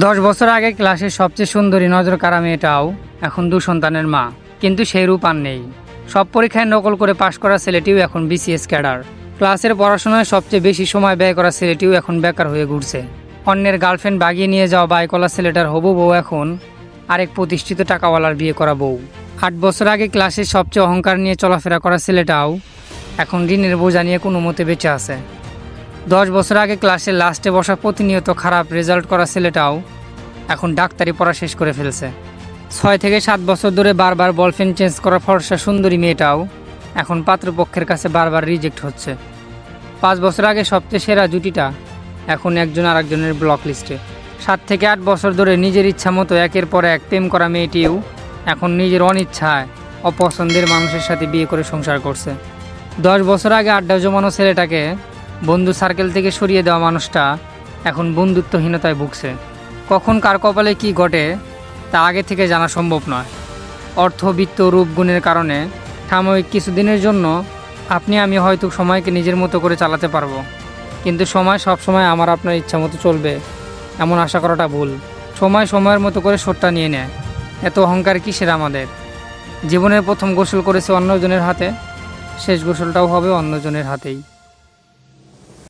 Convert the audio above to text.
দশ বছর আগে ক্লাসের সবচেয়ে সুন্দরী নজর কারা মেয়েটাও এখন দু সন্তানের মা। কিন্তু সেই রূপ আর নেই। সব পরীক্ষায় নকল করে পাশ করা ছেলেটিও এখন বিসিএস ক্যাডার। ক্লাসের পড়াশোনায় সবচেয়ে বেশি সময় ব্যয় করা ছেলেটিও এখন বেকার হয়ে ঘুরছে। অন্যের গার্লফ্রেন্ড বাগিয়ে নিয়ে যাওয়া বাইকলা ছেলেটার হবু বউ এখন আরেক প্রতিষ্ঠিত টাকাওয়ালার বিয়ে করা বউ। আট বছর আগে ক্লাসের সবচেয়ে অহংকার নিয়ে চলাফেরা করা ছেলেটাও এখন ঋণের বোঝা নিয়ে কোনো মতে বেঁচে আছে। দশ বছর আগে ক্লাসের লাস্টে বসা প্রতিনিয়ত খারাপ রেজাল্ট করা ছেলেটাও এখন ডাক্তারি পড়া শেষ করে ফেলছে। ছয় থেকে সাত বছর ধরে বারবার বলফেন চেঞ্জ করা ফর্সা সুন্দরী মেয়েটাও এখন পাত্রপক্ষের কাছে বারবার রিজেক্ট হচ্ছে। পাঁচ বছর আগে সবচেয়ে সেরা জুটিটা এখন একজন আরেকজনের ব্লক লিস্টে। সাত থেকে আট বছর ধরে নিজের ইচ্ছা মতো একের পর এক প্রেম করা মেয়েটিও এখন নিজের অনিচ্ছায় অপছন্দের মানুষের সাথে বিয়ে করে সংসার করছে। দশ বছর আগে আড্ডা জমানো ছেলেটাকে বন্ধু সার্কেল থেকে সরিয়ে দেওয়া মানুষটা এখন বন্ধুত্বহীনতায় ভুগছে। কখন কার কপালে কি ঘটে, তা আগে থেকে জানা সম্ভব নয়। অর্থ, বিত্ত, রূপ, গুণের কারণে সাময়িক কিছুদিনের জন্য আপনি, আমি হয়তো সময়কে নিজের মতো করে চালাতে পারব। কিন্তু সময় সব সময় আমার আপনার ইচ্ছা মতো চলবে, এমন আশা করাটা ভুল। সময় সময়ের মতো করে সটটা নিয়ে নেয়। এত অহংকার কিসের আমাদের? জীবনের প্রথম গোসল করেছে অন্যজনের হাতে, শেষ গোসলটাও হবে অন্যজনের হাতেই।